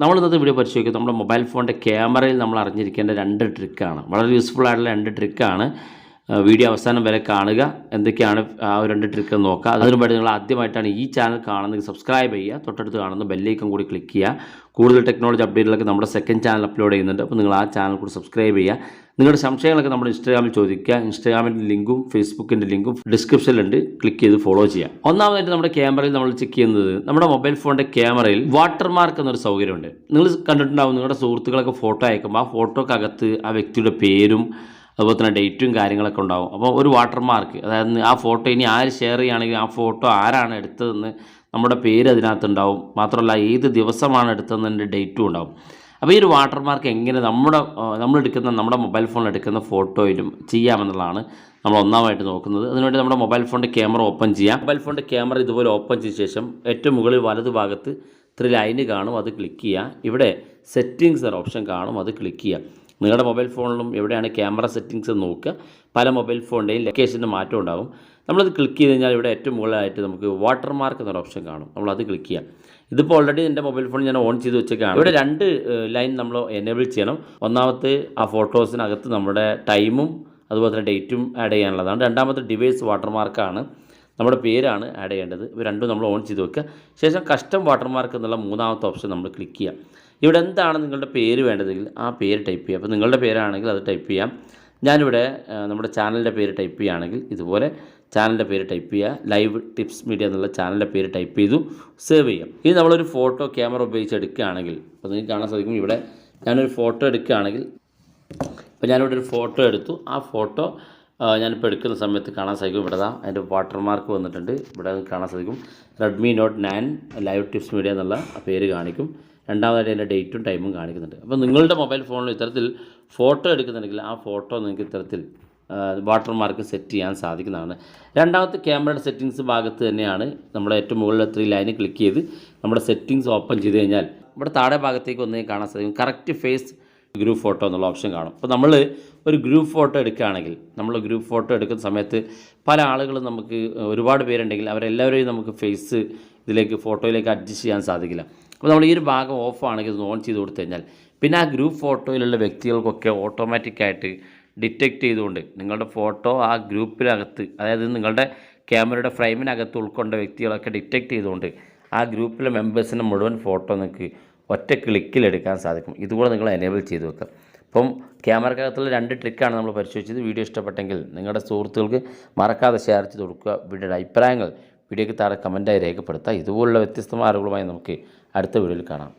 നമ്മൾ ഇന്നത്തെ വീഡിയോ പരിശോധിക്കും. നമ്മുടെ മൊബൈൽ ഫോണിന്റെ ക്യാമറയിൽ നമ്മൾ അറിഞ്ഞിരിക്കേണ്ട രണ്ട് ട്രിക്കാണ് വളരെ യൂസ്ഫുൾ ആയിട്ടുള്ള രണ്ട് ട്രിക്കാണ് വീഡിയോ അവസാനം വരെ കാണുക. എന്തൊക്കെയാണ് ആ രണ്ട് ട്രിക്ക് നോക്കുക. അതിനു വേണ്ടി നിങ്ങൾ ആദ്യമായിട്ടാണ് ഈ ചാനൽ കാണുന്നത് സബ്സ്ക്രൈബ് ചെയ്യുക. തൊട്ടടുത്ത് കാണുന്ന ബെല്ലൈക്കൺ കൂടി ക്ലിക്ക് ചെയ്യുക. കൂടുതൽ ടെക്നോളജി അപ്ഡേറ്റുകളൊക്കെ നമ്മുടെ സെക്കൻഡ് ചാനൽ അപ്ലോഡ് ചെയ്യുന്നുണ്ട്. അപ്പോൾ നിങ്ങൾ ആ ചാനൽ കൂടി സബ്സ്ക്രൈബ് ചെയ്യുക. നിങ്ങളുടെ സംശയങ്ങളൊക്കെ നമ്മുടെ ഇൻസ്റ്റാഗ്രാമിൽ ചോദിക്കുക. ഇൻസ്റ്റാഗ്രാമിന്റെ ലിങ്കും ഫേസ്ബുക്കിന്റെ ലിങ്കും ഡിസ്ക്രിപ്ഷനിലുണ്ട് ക്ലിക്ക് ചെയ്ത് ഫോളോ ചെയ്യുക. ഒന്നാമതായിട്ട് നമ്മുടെ ക്യാമറയിൽ നമ്മൾ ചെക്ക് ചെയ്യുന്നത് നമ്മുടെ മൊബൈൽ ഫോണിന്റെ ക്യാമറയിൽ വാട്ടർ മാർക്ക് എന്നൊരു സൗകര്യമുണ്ട്. നിങ്ങൾ കണ്ടിട്ടുണ്ടാവും നിങ്ങളുടെ സുഹൃത്തുക്കളൊക്കെ ഫോട്ടോ അയക്കുമ്പോൾ ആ ഫോട്ടോക്കകത്ത് ആ വ്യക്തിയുടെ പേരും അതുപോലെ തന്നെ ഡേറ്റും കാര്യങ്ങളൊക്കെ ഉണ്ടാവും. അപ്പോൾ ഒരു വാട്ടർമാർക്ക് അതായത് ആ ഫോട്ടോ ഇനി ആര് ഷെയർ ചെയ്യുകയാണെങ്കിൽ ആ ഫോട്ടോ ആരാണ് എടുത്തതെന്ന് നമ്മുടെ പേര് അതിനകത്തുണ്ടാവും മാത്രമല്ല ഏത് ദിവസമാണ് എടുത്തതെന്നതിന്റെ ഡേറ്റും ഉണ്ടാവും. അപ്പോൾ ഈ ഒരു വാട്ടർമാർക്ക് എങ്ങനെ നമ്മുടെ നമ്മളെടുക്കുന്ന നമ്മുടെ മൊബൈൽ ഫോണിൽ എടുക്കുന്ന ഫോട്ടോയിലും ചെയ്യാമെന്നുള്ളതാണ് നമ്മൾ ഒന്നാമായിട്ട് നോക്കുന്നത്. അതിനുവേണ്ടി നമ്മുടെ മൊബൈൽ ഫോണിന്റെ ക്യാമറ ഓപ്പൺ ചെയ്യാം. മൊബൈൽ ഫോണിന്റെ ക്യാമറ ഇതുപോലെ ഓപ്പൺ ചെയ്ത ശേഷം ഏറ്റവും മുകളിൽ വലതു ഭാഗത്ത് ഇത്ര ലൈന് കാണും അത് ക്ലിക്ക് ചെയ്യുക. ഇവിടെ സെറ്റിങ്സ് എന്ന ഓപ്ഷൻ കാണും അത് ക്ലിക്ക് ചെയ്യുക. നിങ്ങളുടെ മൊബൈൽ ഫോണിലും എവിടെയാണ് ക്യാമറ സെറ്റിങ്സ് നോക്കുക. പല മൊബൈൽ ഫോണിന്റെയും ലൊക്കേഷന്റെ മാറ്റം ഉണ്ടാകും നമ്മളത് ക്ലിക്ക് ചെയ്ത് കഴിഞ്ഞാൽ ഇവിടെ ഏറ്റവും മുകളിലായിട്ട് നമുക്ക് വാട്ടർ മാർക്ക് എന്നൊരു ഓപ്ഷൻ കാണും. നമ്മളത് ക്ലിക്ക് ചെയ്യാം. ഇതിപ്പോൾ ഓൾറെഡി എന്റെ മൊബൈൽ ഫോൺ ഞാൻ ഓൺ ചെയ്ത് വെച്ചേക്കാണ്. ഇവിടെ രണ്ട് ലൈൻ നമ്മൾ എനേബിൾ ചെയ്യണം. ഒന്നാമത്തെ ആ ഫോട്ടോസിനകത്ത് നമ്മുടെ ടൈമും അതുപോലെ തന്നെ ഡേറ്റും ആഡ് ചെയ്യാനുള്ളതാണ്. രണ്ടാമത്തെ ഡിവൈസ് വാട്ടർമാർക്കാണ് നമ്മുടെ പേരാണ് ആഡ് ചെയ്യേണ്ടത്. ഇവ രണ്ടും നമ്മൾ ഓൺ ചെയ്ത് വെക്കുക. ശേഷം കസ്റ്റം വാട്ടർമാർക്ക് എന്നുള്ള മൂന്നാമത്തെ ഓപ്ഷൻ നമ്മൾ ക്ലിക്ക് ചെയ്യാം ഇവിടെ എന്താണ് നിങ്ങളുടെ പേര് വേണ്ടതെങ്കിൽ ആ പേര് ടൈപ്പ് ചെയ്യുക. അപ്പോൾ നിങ്ങളുടെ പേരാണെങ്കിൽ അത് ടൈപ്പ് ചെയ്യാം. ഞാനിവിടെ നമ്മുടെ ചാനലിന്റെ പേര് ടൈപ്പ് ചെയ്യുകയാണെങ്കിൽ ഇതുപോലെ ചാനലിന്റെ പേര് ടൈപ്പ് ചെയ്യുക. ലൈവ് ടിപ്സ് മീഡിയ എന്നുള്ള ചാനലിന്റെ പേര് ടൈപ്പ് ചെയ്തു സേവ് ചെയ്യാം. ഇനി നമ്മളൊരു ഫോട്ടോ ക്യാമറ ഉപയോഗിച്ച് എടുക്കുകയാണെങ്കിൽ അപ്പോൾ നിങ്ങൾക്ക് കാണാൻ സാധിക്കും ഇവിടെ ഞാനൊരു ഫോട്ടോ എടുക്കുകയാണെങ്കിൽ ഇപ്പോൾ ഞാനിവിടെ ഒരു ഫോട്ടോ എടുത്തു. ആ ഫോട്ടോ ഞാനിപ്പോൾ എടുക്കുന്ന സമയത്ത് കാണാൻ സാധിക്കും. ഇവിടെ ദാ അതിന്റെ വാട്ടർ മാർക്ക് വന്നിട്ടുണ്ട്. ഇവിടെ കാണാൻ സാധിക്കും. Redmi note nine live tips media എന്നുള്ള പേര് കാണിക്കും. രണ്ടാമതായിട്ട് അതിന്റെ ഡേറ്റും ടൈമും കാണിക്കുന്നുണ്ട്. അപ്പോൾ നിങ്ങളുടെ മൊബൈൽ ഫോണിൽ ഇത്തരത്തിൽ ഫോട്ടോ എടുക്കുന്നുണ്ടെങ്കിൽ ആ ഫോട്ടോ നിങ്ങൾക്ക് ഇത്തരത്തിൽ വാട്ടർ മാർക്ക് സെറ്റ് ചെയ്യാൻ സാധിക്കുന്നതാണ്. രണ്ടാമത്തെ ക്യാമറയുടെ സെറ്റിങ്സ് ഭാഗത്ത് തന്നെയാണ് നമ്മൾ ഏറ്റവും മുകളിലെ ത്രീ ലൈന് ക്ലിക്ക് ചെയ്ത് നമ്മുടെ സെറ്റിങ്സ് ഓപ്പൺ ചെയ്ത് കഴിഞ്ഞാൽ ഇവിടെ താഴെ ഭാഗത്തേക്ക് ഒന്നേ കാണാൻ സാധിക്കും. കറക്റ്റ് ഫേസ് ഗ്രൂപ്പ് ഫോട്ടോ എന്നുള്ള ഓപ്ഷൻ കാണും. അപ്പോൾ നമ്മൾ ഒരു ഗ്രൂപ്പ് ഫോട്ടോ എടുക്കുകയാണെങ്കിൽ നമ്മൾ ഗ്രൂപ്പ് ഫോട്ടോ എടുക്കുന്ന സമയത്ത് പല ആളുകളും നമുക്ക് ഒരുപാട് പേരുണ്ടെങ്കിൽ അവരെല്ലാവരെയും നമുക്ക് ഫേസ് ഇതിലേക്ക് ഫോട്ടോയിലേക്ക് അഡ്ജസ്റ്റ് ചെയ്യാൻ സാധിക്കില്ല. അപ്പോൾ നമ്മൾ ഈ ഒരു ഭാഗം ഓഫ് ആണെങ്കിൽ ഇത് ഓൺ ചെയ്ത് കൊടുത്തു കഴിഞ്ഞാൽ പിന്നെ ആ ഗ്രൂപ്പ് ഫോട്ടോയിലുള്ള വ്യക്തികൾക്കൊക്കെ ഓട്ടോമാറ്റിക്കായിട്ട് ഡിറ്റക്റ്റ് ചെയ്തുകൊണ്ട് നിങ്ങളുടെ ഫോട്ടോ ആ ഗ്രൂപ്പിനകത്ത് അതായത് നിങ്ങളുടെ ക്യാമറയുടെ ഫ്രെയിമിനകത്ത് ഉൾക്കൊണ്ട വ്യക്തികളൊക്കെ ഡിറ്റക്റ്റ് ചെയ്തുകൊണ്ട് ആ ഗ്രൂപ്പിലെ മെമ്പേഴ്സിന്റെ മുഴുവൻ ഫോട്ടോ നിങ്ങൾക്ക് ഒറ്റ ക്ലിക്കിൽ എടുക്കാൻ സാധിക്കും. ഇതുകൂടെ നിങ്ങൾ എനേബിൾ ചെയ്ത് വെക്കുക. അപ്പം ക്യാമറക്കകത്തുള്ള രണ്ട് ട്രിക്കാണ് നമ്മൾ പരിശോധിച്ചത്. വീഡിയോ ഇഷ്ടപ്പെട്ടെങ്കിൽ നിങ്ങളുടെ സുഹൃത്തുക്കൾക്ക് മറക്കാതെ ഷെയർ ചെയ്ത് കൊടുക്കുക. വീഡിയോയുടെ അഭിപ്രായങ്ങൾ വീഡിയോയ്ക്ക് താഴെ കമന്റായി രേഖപ്പെടുത്തുക. ഇതുപോലുള്ള വ്യത്യസ്തമായ അറിവുകളുമായി നമുക്ക് അടുത്ത വീഡിയോയിൽ കാണാം.